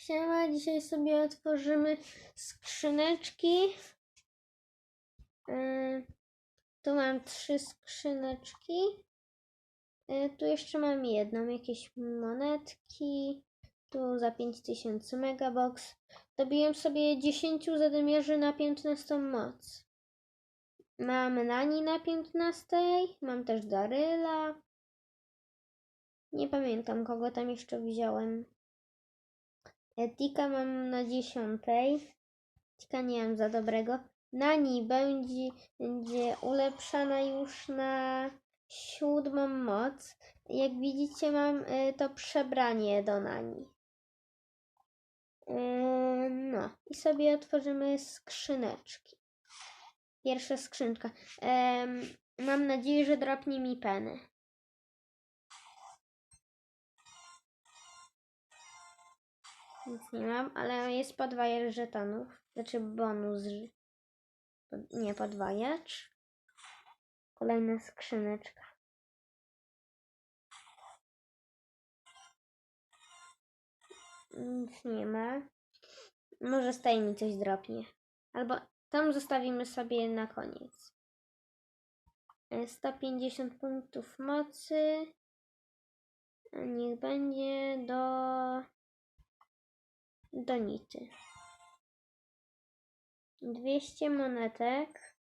Siema, dzisiaj sobie otworzymy skrzyneczki. Yy, tu mam trzy skrzyneczki. Yy, tu jeszcze mam jedną, jakieś monetki. Tu za 5000 megabox. Dobiłem sobie 10 zadymiarzy na 15 moc. Mam Nani na 15. Mam też Daryla. Nie pamiętam kogo tam jeszcze wziąłem. Etika mam na dziesiątej. Tika nie mam za dobrego. Nani będzie, będzie ulepszana już na siódmą moc. Jak widzicie mam y, to przebranie do Nani. Yy, No i sobie otworzymy skrzyneczki. Pierwsza skrzynka. Mam nadzieję, że dropnie mi penę. Nic nie mam, ale jest podwajacz żetonów. Znaczy bonus. pod- Nie, podwajacz. Kolejna skrzyneczka. Nic nie ma. Może staje mi coś dropnie. Albo tam zostawimy sobie na koniec. E, 150 punktów mocy. Niech będzie do do nity. 200 monetek.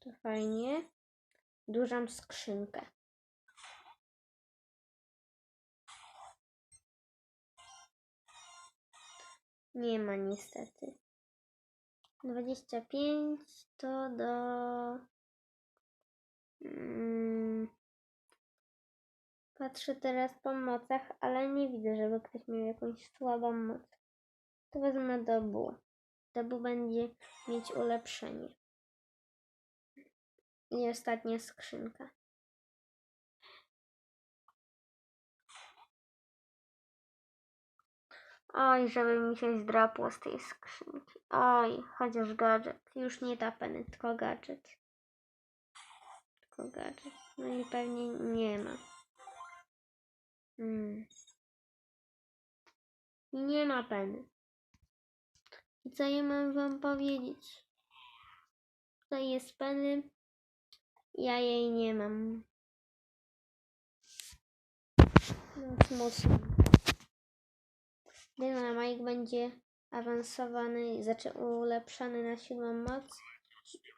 To fajnie. Dużą skrzynkę. Nie ma niestety. 25 to do. Mm, patrzę teraz po mocach, ale nie widzę, żeby ktoś miał jakąś słabą moc. To wezmę dobu. Dobu będzie mieć ulepszenie. I ostatnia skrzynka. Oj, żeby mi się zdrapło z tej skrzynki. Oj, chociaż gadżet. Już nie ta penny, tylko gadżet. Tylko gadżet. No i pewnie nie ma. Hmm. Nie ma peny. Co ja mam wam powiedzieć? Tutaj jest peny. Ja jej nie mam. No smutno. Dynamite będzie awansowany, znaczy ulepszany na siódmą moc.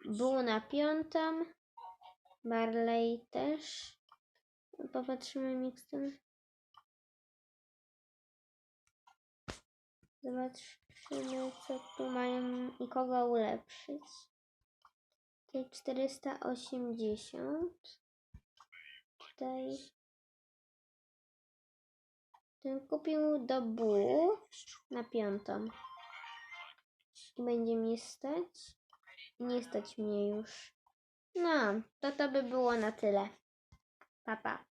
Był na piątą. Barley też. Popatrzymy mikstem. Zobaczymy, co tu mają i kogo ulepszyć. Tutaj 480. Tutaj. Ten kupił do bu na piątą. I będzie mnie stać? Nie stać mnie już. No, to to by było na tyle. Pa, pa.